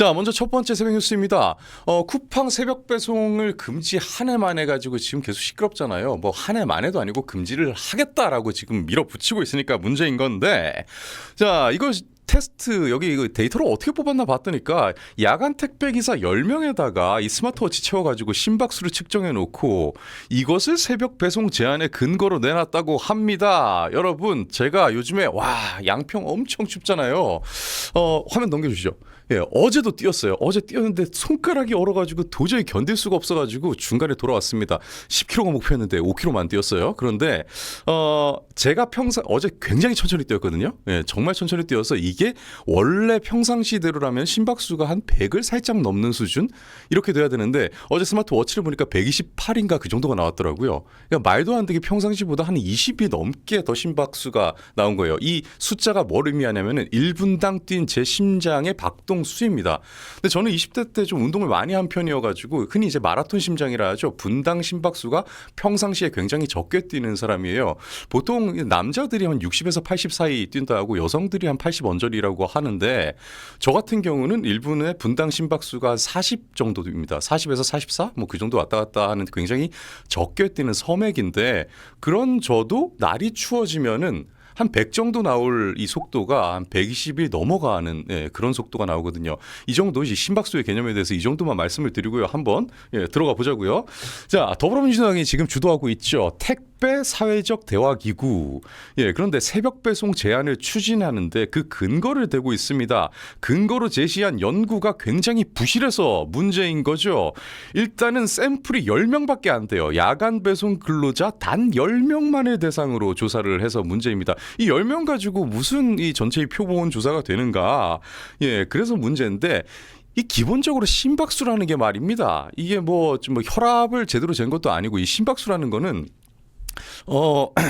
자, 먼저 첫 번째 새벽 뉴스입니다. 어, 쿠팡 새벽 배송을 금지 한 해만 해가지고 지금 계속 시끄럽잖아요. 뭐 한 해만 해도 아니고 금지를 하겠다라고 지금 밀어붙이고 있으니까 문제인 건데. 자, 이거 테스트 여기 이거 데이터를 어떻게 뽑았나 봤더니까 야간 택배 기사 10명에다가 이 스마트워치 채워 가지고 심박수를 측정해 놓고 이것을 새벽 배송 제한의 근거로 내놨다고 합니다. 여러분 제가 요즘에 와 양평 엄청 춥잖아요. 어 화면 넘겨 주시죠. 예, 어제도 뛰었어요. 어제 뛰었는데 손가락이 얼어가지고 도저히 견딜 수가 없어가지고 중간에 돌아왔습니다. 10km가 목표였는데 5km만 뛰었어요. 그런데 어 제가 평상 어제 굉장히 천천히 뛰었거든요. 예, 정말 천천히 뛰어서 이게 원래 평상시대로라면 심박수가 한 100을 살짝 넘는 수준 이렇게 돼야 되는데 어제 스마트 워치를 보니까 128인가 그 정도가 나왔더라고요. 그러니까 말도 안 되게 평상시보다 한 20이 넘게 더 심박수가 나온 거예요. 이 숫자가 뭘 의미하냐면은 1분당 뛴 제 심장의 박동 수입니다. 근데 저는 20대 때 좀 운동을 많이 한 편이어가지고 흔히 이제 마라톤 심장이라 하죠. 분당 심박수가 평상시에 굉장히 적게 뛰는 사람이에요. 보통 남자들이 한 60에서 80 사이 뛴다고 여성들이 한 80 언저리라고 하는데 저 같은 경우는 1분에 분당 심박수가 40 정도입니다. 40에서 44? 뭐 그 정도 왔다 갔다 하는 굉장히 적게 뛰는 섬액인데 그런 저도 날이 추워지면은 한 100 정도 나올 이 속도가 한 120이 넘어가는 예, 그런 속도가 나오거든요. 이 정도 이제 심박수의 개념에 대해서 이 정도만 말씀을 드리고요. 한번 예, 들어가 보자고요. 자, 더불어민주당이 지금 주도하고 있죠. 택 배 사회적 대화 기구. 예, 그런데 새벽 배송 제한을 추진하는데 그 근거를 대고 있습니다. 근거로 제시한 연구가 굉장히 부실해서 문제인 거죠. 일단은 샘플이 10명밖에 안 돼요. 야간 배송 근로자 단 10명만을 대상으로 조사를 해서 문제입니다. 이 10명 가지고 무슨 이 전체 표본 조사가 되는가? 예, 그래서 문제인데 이 기본적으로 심박수라는 게 말입니다. 이게 뭐, 좀 뭐 혈압을 제대로 잰 것도 아니고 이 심박수라는 거는 어.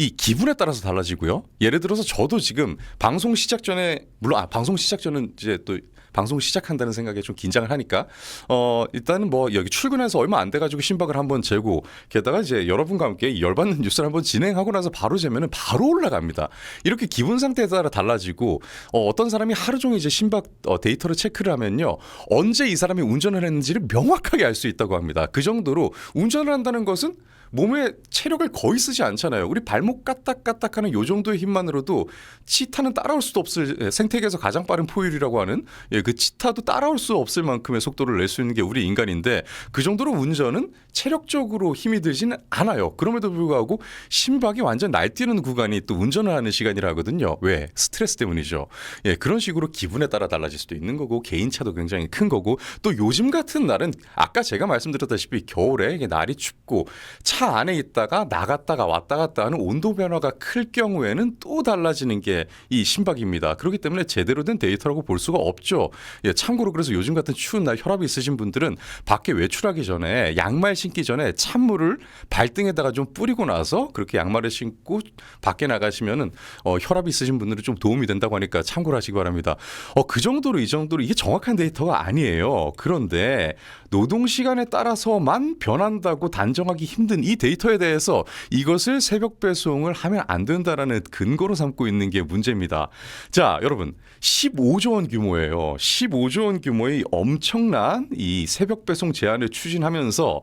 이 기분에 따라서 달라지고요. 예를 들어서 저도 지금 방송 시작 전에 물론 아, 방송 시작 전은 이제 또 방송 시작한다는 생각에 좀 긴장을 하니까 어 일단은 뭐 여기 출근해서 얼마 안 돼 가지고 심박을 한번 재고 게다가 이제 여러분과 함께 이 열받는 뉴스를 한번 진행하고 나서 바로 재면은 바로 올라갑니다. 이렇게 기분 상태에 따라 달라지고 어, 어떤 사람이 하루 종일 이제 심박 어, 데이터를 체크를 하면요 언제 이 사람이 운전을 했는지를 명확하게 알 수 있다고 합니다. 그 정도로 운전을 한다는 것은 몸에 체력을 거의 쓰지 않잖아요. 우리 발목 까딱까딱하는 요 정도의 힘만으로도 치타는 따라올 수도 없을 예, 생태계에서 가장 빠른 포율이라고 하는 예, 그 치타도 따라올 수 없을 만큼의 속도를 낼 수 있는 게 우리 인간인데 그 정도로 운전은 체력적으로 힘이 들지는 않아요. 그럼에도 불구하고 심박이 완전 날뛰는 구간이 또 운전을 하는 시간이라 하거든요. 왜? 스트레스 때문이죠. 예, 그런 식으로 기분에 따라 달라질 수도 있는 거고 개인차도 굉장히 큰 거고 또 요즘 같은 날은 아까 제가 말씀드렸다시피 겨울에 이게 날이 춥고 차 안에 있다가 나갔다가 왔다 갔다 하는 온도 변화가 클 경우에는 또 달라지는 게 이 심박입니다. 그렇기 때문에 제대로 된 데이터라고 볼 수가 없죠. 예, 참고로 그래서 요즘 같은 추운 날 혈압이 있으신 분들은 밖에 외출하기 전에 양말 신기 전에 찬물을 발등에다가 좀 뿌리고 나서 그렇게 양말을 신고 밖에 나가시면은 어, 혈압이 있으신 분들은 좀 도움이 된다고 하니까 참고를 하시기 바랍니다. 어, 그 정도로 이 정도로 이게 정확한 데이터가 아니에요. 그런데 노동 시간에 따라서만 변한다고 단정하기 힘든 이 데이터에 대해서 이것을 새벽 배송을 하면 안 된다라는 근거로 삼고 있는 게 문제입니다. 자, 여러분. 15조 원 규모예요. 15조 원 규모의 엄청난 이 새벽 배송 제한을 추진하면서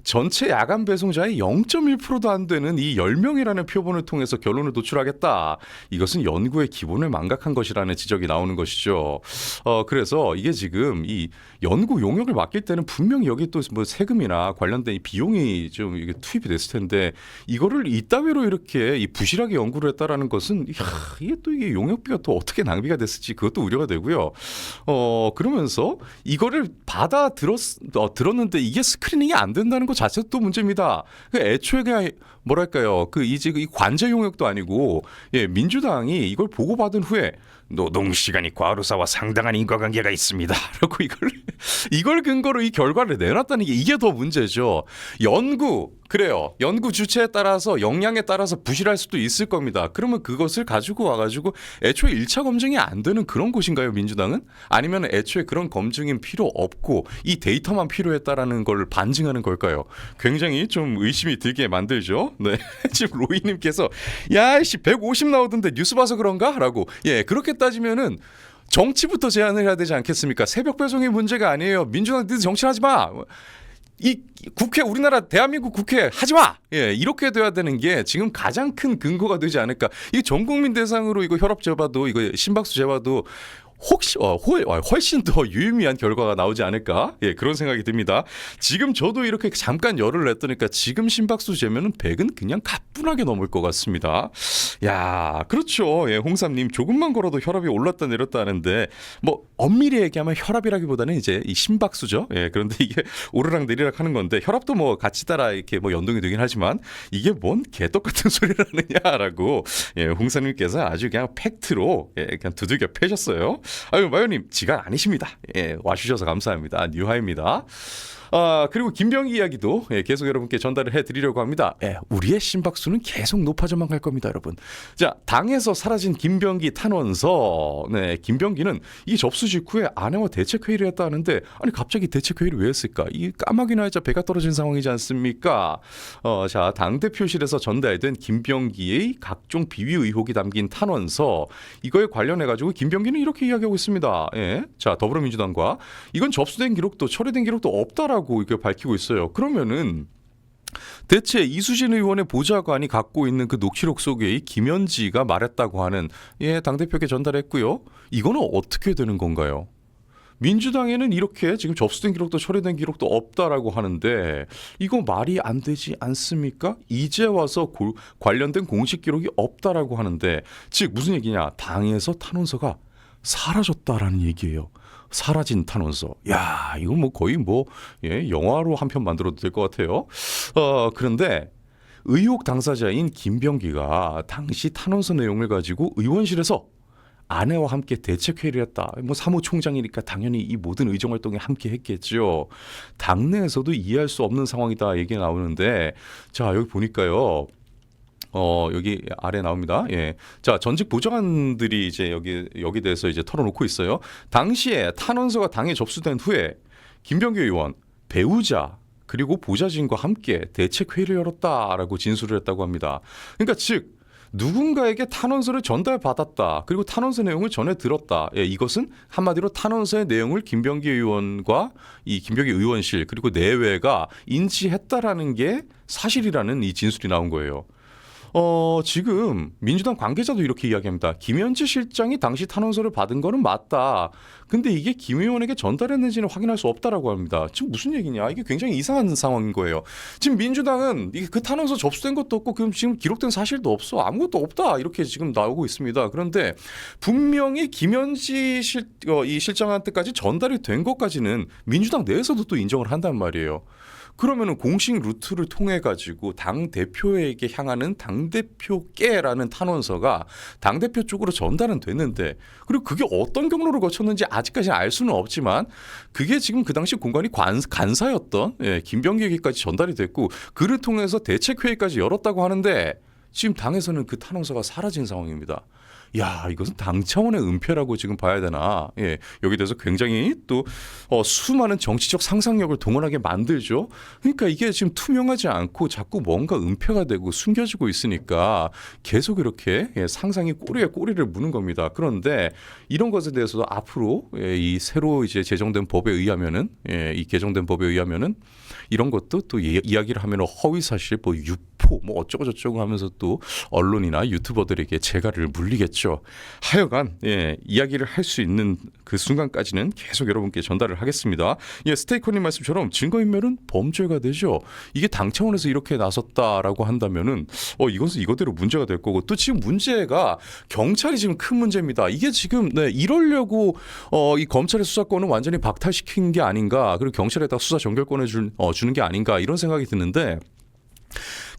전체 야간 배송자의 0.1%도 안 되는 이 10명이라는 표본을 통해서 결론을 도출하겠다. 이것은 연구의 기본을 망각한 것이라는 지적이 나오는 것이죠. 어, 그래서 이게 지금 이 연구 용역을 맡길 때는 분명히 여기 또 뭐 세금이나 관련된 이 비용이 좀 이게 투입이 됐을 텐데 이거를 이따위로 이렇게 이 부실하게 연구를 했다라는 것은 이야, 이게 또 이게 용역비가 또 어떻게 낭비가 됐을지 그것도 우려가 되고요. 어, 그러면서 이거를 받아 들었 어, 들었는데 이게 스크리닝이 안 된다는 것 자체도 또 문제입니다. 그 애초에 그냥 뭐랄까요? 그 이제 이 관제 용역도 아니고 예, 민주당이 이걸 보고받은 후에 노동 시간이 과로사와 상당한 인과관계가 있습니다. 라고 이걸 이걸 근거로 이 결과를 내놨다는 게 이게 더 문제죠. 연구 그래요. 연구 주체에 따라서 역량에 따라서 부실할 수도 있을 겁니다. 그러면 그것을 가지고 와가지고 애초에 1차 검증이 안 되는 그런 곳인가요, 민주당은? 아니면 애초에 그런 검증은 필요 없고 이 데이터만 필요했다라는 걸 반증하는 걸까요? 굉장히 좀 의심이 들게 만들죠. 네. 지금 로이님께서 야씨 150 나오던데 뉴스 봐서 그런가? 라고. 예, 그렇게 따지면은 정치부터 제한을 해야 되지 않겠습니까? 새벽 배송이 문제가 아니에요. 민주당 니들 정치하지 마. 이 국회 우리나라 대한민국 국회 하지 마. 예, 이렇게 돼야 되는 게 지금 가장 큰 근거가 되지 않을까. 이 전 국민 대상으로 이거 혈압 재봐도 이거 심박수 재봐도 혹시 어, 훨- 어, 훨씬 더 유의미한 결과가 나오지 않을까? 예, 그런 생각이 듭니다. 지금 저도 이렇게 잠깐 열을 냈더니까 지금 심박수 재면은 100은 그냥 가뿐하게 넘을 것 같습니다. 야, 그렇죠. 예, 홍삼님 조금만 걸어도 혈압이 올랐다 내렸다 하는데 뭐 엄밀히 얘기하면 혈압이라기보다는 이제 이 심박수죠. 예, 그런데 이게 오르락 내리락 하는 건데 혈압도 뭐 같이 따라 이렇게 뭐 연동이 되긴 하지만 이게 뭔 개떡 같은 소리를 하느냐라고 예, 홍삼님께서 아주 그냥 팩트로 예, 그냥 두들겨 패셨어요. 아유 마요님 지각 아니십니다. 예, 와주셔서 감사합니다. 뉴하입니다. 아 그리고 김병기 이야기도 예, 계속 여러분께 전달을 해드리려고 합니다. 예, 우리의 심박수는 계속 높아져만 갈 겁니다, 여러분. 자 당에서 사라진 김병기 탄원서. 네, 김병기는 이 접수 직후에 아내와 대책 회의를 했다 하는데 아니 갑자기 대책 회의를 왜 했을까? 이 까마귀나 해자 배가 떨어진 상황이지 않습니까? 어, 자 당대표실에서 전달된 김병기의 각종 비위 의혹이 담긴 탄원서 이거에 관련해 가지고 김병기는 이렇게 이야기하고 있습니다. 예, 자 더불어민주당과 이건 접수된 기록도 처리된 기록도 없다라고 이렇게 밝히고 있어요. 그러면은 대체 이수진 의원의 보좌관이 갖고 있는 그 녹취록 속에 이 김현지가 말했다고 하는 예 당대표에게 전달했고요. 이거는 어떻게 되는 건가요? 민주당에는 이렇게 지금 접수된 기록도 처리된 기록도 없다라고 하는데 이거 말이 안 되지 않습니까? 이제 와서 고- 관련된 공식 기록이 없다라고 하는데 즉 무슨 얘기냐? 당에서 탄원서가 사라졌다라는 얘기예요. 사라진 탄원서. 야, 이거 뭐 거의 뭐 예, 영화로 한 편 만들어도 될 것 같아요. 어, 그런데 의혹 당사자인 김병기가 당시 탄원서 내용을 가지고 의원실에서 아내와 함께 대책 회의를 했다. 뭐 사무총장이니까 당연히 이 모든 의정 활동에 함께 했겠죠. 당내에서도 이해할 수 없는 상황이다 얘기가 나오는데 자 여기 보니까요. 어 여기 아래 나옵니다. 예. 자 전직 보좌관들이 이제 여기 여기 대해서 이제 털어놓고 있어요. 당시에 탄원서가 당에 접수된 후에 김병기 의원 배우자 그리고 보좌진과 함께 대책 회의를 열었다라고 진술을 했다고 합니다. 그러니까 즉 누군가에게 탄원서를 전달받았다. 그리고 탄원서 내용을 전해 들었다. 예, 이것은 한마디로 탄원서의 내용을 김병기 의원과 이 김병기 의원실 그리고 내외가 인지했다라는 게 사실이라는 이 진술이 나온 거예요. 어, 지금 민주당 관계자도 이렇게 이야기합니다. 김현지 실장이 당시 탄원서를 받은 거는 맞다. 근데 이게 김 의원에게 전달했는지는 확인할 수 없다라고 합니다. 지금 무슨 얘기냐? 이게 굉장히 이상한 상황인 거예요. 지금 민주당은 이게 그 탄원서 접수된 것도 없고 그럼 지금 기록된 사실도 없어. 아무것도 없다. 이렇게 지금 나오고 있습니다. 그런데 분명히 김현지 실, 어, 이 실장한테까지 전달이 된 것까지는 민주당 내에서도 또 인정을 한단 말이에요. 그러면은 공식 루트를 통해 가지고 당 대표에게 향하는 당 대표께라는 탄원서가 당 대표 쪽으로 전달은 됐는데 그리고 그게 어떤 경로를 거쳤는지 아직까지는 알 수는 없지만 그게 지금 그 당시 공간이 관, 간사였던 예, 김병기에게까지 전달이 됐고 그를 통해서 대책 회의까지 열었다고 하는데 지금 당에서는 그 탄원서가 사라진 상황입니다. 야, 이것은 당 차원의 은폐라고 지금 봐야 되나? 예, 여기 대해서 굉장히 또 어, 수많은 정치적 상상력을 동원하게 만들죠. 그러니까 이게 지금 투명하지 않고 자꾸 뭔가 은폐가 되고 숨겨지고 있으니까 계속 이렇게 예, 상상이 꼬리에 꼬리를 무는 겁니다. 그런데 이런 것에 대해서도 앞으로 예, 이 새로 이제 제정된 법에 의하면은 예, 이 개정된 법에 의하면은 이런 것도 또 이- 이야기를 하면 허위 사실, 뭐 유포, 뭐 어쩌고 저쩌고 하면서 또 언론이나 유튜버들에게 재갈을 물리겠죠. 하여간 예, 이야기를 할 수 있는 그 순간까지는 계속 여러분께 전달을 하겠습니다. 예, 스테이커님 말씀처럼 증거인멸은 범죄가 되죠. 이게 당 차원에서 이렇게 나섰다라고 한다면은 어 이것은 이거대로 문제가 될 거고 또 지금 문제가 경찰이 지금 큰 문제입니다. 이게 지금 네, 이러려고 어, 이 검찰의 수사권을 완전히 박탈시킨 게 아닌가 그리고 경찰에다 수사 전결권을 준, 어, 주는 게 아닌가 이런 생각이 드는데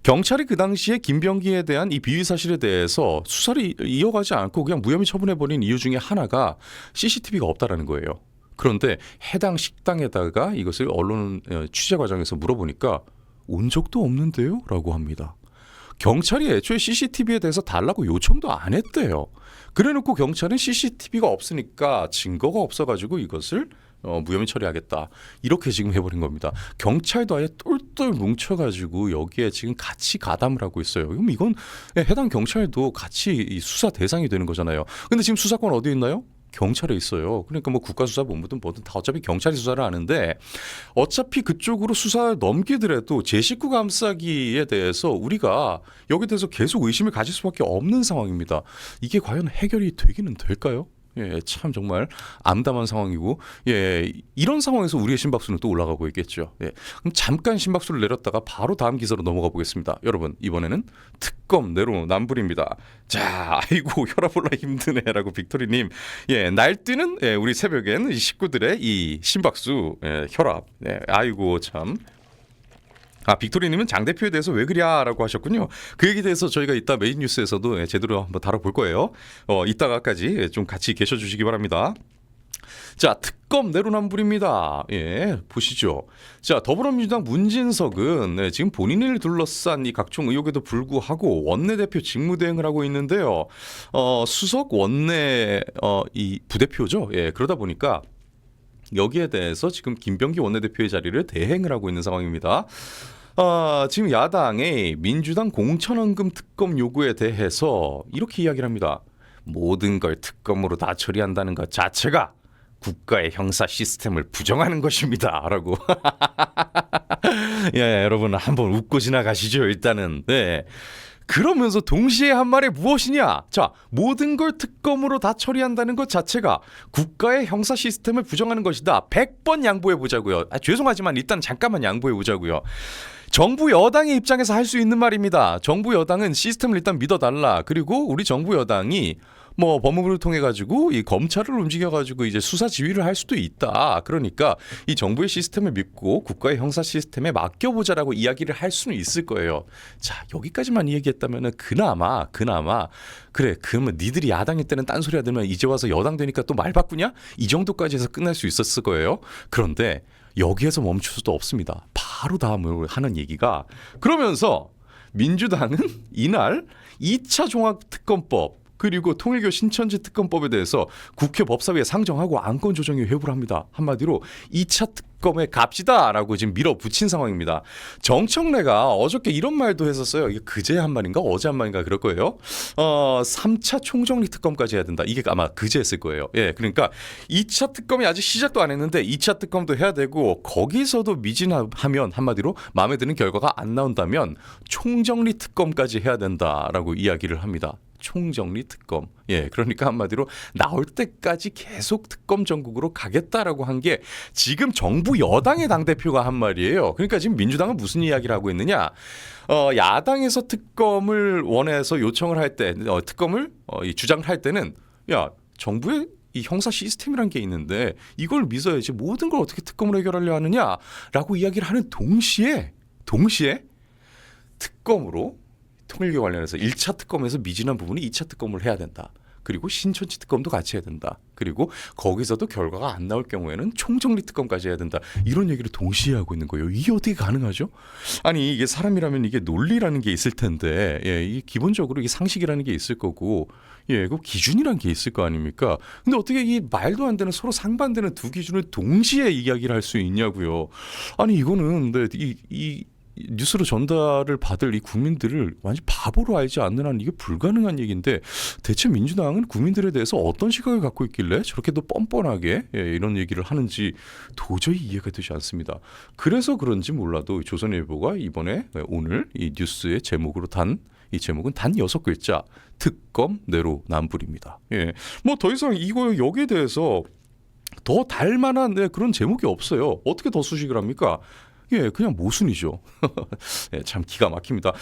경찰이 그 당시에 김병기에 대한 이 비위 사실에 대해서 수사를 이- 이어가지 않고 그냥 무혐의 처분해버린 이유 중에 하나가 CCTV가 없다라는 거예요. 그런데 해당 식당에다가 이것을 언론 어, 취재 과정에서 물어보니까 온 적도 없는데요? 라고 합니다. 경찰이 애초에 CCTV에 대해서 달라고 요청도 안 했대요. 그래놓고 경찰은 CCTV가 없으니까 증거가 없어가지고 이것을 어, 무혐의 처리하겠다 이렇게 지금 해버린 겁니다. 경찰도 아예 똘똘 뭉쳐가지고 여기에 지금 같이 가담을 하고 있어요. 그럼 이건 해당 경찰도 같이 이 수사 대상이 되는 거잖아요. 근데 지금 수사권 어디 있나요? 경찰에 있어요. 그러니까 뭐 국가수사본부든 뭐든 다 어차피 경찰이 수사를 하는데 어차피 그쪽으로 수사를 넘기더라도 제 식구 감싸기에 대해서 우리가 여기에 대해서 계속 의심을 가질 수밖에 없는 상황입니다. 이게 과연 해결이 되기는 될까요? 예, 참 정말 암담한 상황이고, 예, 이런 상황에서 우리의 심박수는 또 올라가고 있겠죠. 예, 그럼 잠깐 심박수를 내렸다가 바로 다음 기사로 넘어가 보겠습니다. 여러분, 이번에는 특검 내로 남불입니다. 자, 아이고, 혈압 올라 힘드네라고 빅토리님, 예, 날뛰는 예, 우리 새벽엔 이 식구들의 이 심박수, 예, 혈압, 예, 아이고, 참. 아 빅토리님은 장 대표에 대해서 왜 그랴라고 하셨군요. 그 얘기에 대해서 저희가 이따 메인 뉴스에서도 예, 제대로 한번 다뤄볼 거예요. 어 이따가까지 좀 같이 계셔주시기 바랍니다. 자 특검 내로남불입니다. 예 보시죠. 자 더불어민주당 문진석은 네, 지금 본인을 둘러싼 이 각종 의혹에도 불구하고 원내대표 직무대행을 하고 있는데요. 어 수석 원내 어 이 부대표죠. 예 그러다 보니까. 여기에 대해서 지금 김병기 원내대표의 자리를 대행을 하고 있는 상황입니다. 아, 지금 야당의 민주당 공천원금 특검 요구에 대해서 이렇게 이야기를 합니다. 모든 걸 특검으로 다 처리한다는 것 자체가 국가의 형사 시스템을 부정하는 것입니다.라고. 예, 여러분 한번 웃고 지나가시죠. 일단은 네. 그러면서 동시에 한 말이 무엇이냐? 자, 모든 걸 특검으로 다 처리한다는 것 자체가 국가의 형사 시스템을 부정하는 것이다. 100번 양보해 보자고요. 아, 죄송하지만 일단 잠깐만 양보해 보자고요. 정부 여당의 입장에서 할 수 있는 말입니다. 정부 여당은 시스템을 일단 믿어달라. 그리고 우리 정부 여당이 뭐 법무부를 통해 가지고 이 검찰을 움직여 가지고 이제 수사 지휘를 할 수도 있다. 그러니까 이 정부의 시스템을 믿고 국가의 형사 시스템에 맡겨보자라고 이야기를 할 수는 있을 거예요. 자 여기까지만 이야기했다면은 그나마 그나마 그래 그러면 니들이 야당일 때는 딴소리 하더만 이제 와서 여당 되니까 또 말 바꾸냐? 이 정도까지 해서 끝날 수 있었을 거예요. 그런데 여기에서 멈출 수도 없습니다. 바로 다음으로 하는 얘기가 그러면서 민주당은 이날 2차 종합특검법 그리고 통일교 신천지 특검법에 대해서 국회 법사위에 상정하고 안건 조정에 회부를 합니다. 한마디로 2차 특검에 갑시다라고 지금 밀어붙인 상황입니다. 정청래가 어저께 이런 말도 했었어요. 이게 그제 한 말인가 어제 한 말인가 그럴 거예요. 어, 3차 총정리 특검까지 해야 된다. 이게 아마 그제 했을 거예요. 예, 그러니까 2차 특검이 아직 시작도 안 했는데 2차 특검도 해야 되고 거기서도 미진하면 한마디로 마음에 드는 결과가 안 나온다면 총정리 특검까지 해야 된다라고 이야기를 합니다. 총정리 특검. 예, 그러니까 한마디로 나올 때까지 계속 특검 전국으로 가겠다라고 한 게 지금 정부 여당의 당 대표가 한 말이에요. 그러니까 지금 민주당은 무슨 이야기를 하고 있느냐? 어, 야당에서 특검을 원해서 요청을 할 때, 어, 특검을 어, 이 주장을 할 때는 야 정부의 이 형사 시스템이란 게 있는데 이걸 믿어야지 모든 걸 어떻게 특검으로 해결하려 하느냐라고 이야기를 하는 동시에 동시에 특검으로 통일교 관련해서 1차 특검에서 미진한 부분이 2차 특검을 해야 된다. 그리고 신천지 특검도 같이 해야 된다. 그리고 거기서도 결과가 안 나올 경우에는 총정리 특검까지 해야 된다. 이런 얘기를 동시에 하고 있는 거예요. 이게 어떻게 가능하죠? 아니 이게 사람이라면 이게 논리라는 게 있을 텐데, 예, 이 기본적으로 이게 상식이라는 게 있을 거고, 예, 그 기준이란 게 있을 거 아닙니까? 근데 어떻게 이 말도 안 되는 서로 상반되는 두 기준을 동시에 이야기를 할 수 있냐고요? 아니 이거는 근데 이, 이 뉴스로 전달을 받을 이 국민들을 완전 바보로 알지 않는 한 이게 불가능한 얘기인데 대체 민주당은 국민들에 대해서 어떤 시각을 갖고 있길래 저렇게도 뻔뻔하게 예, 이런 얘기를 하는지 도저히 이해가 되지 않습니다. 그래서 그런지 몰라도 조선일보가 이번에 예, 오늘 이 뉴스의 제목으로 단 이 제목은 단 여섯 글자 특검 내로 남불입니다. 예, 뭐 더 이상 이거 여기에 대해서 더 달만한 네, 그런 제목이 없어요. 어떻게 더 수식을 합니까? 예, 그냥 모순이죠. 예, 참 기가 막힙니다.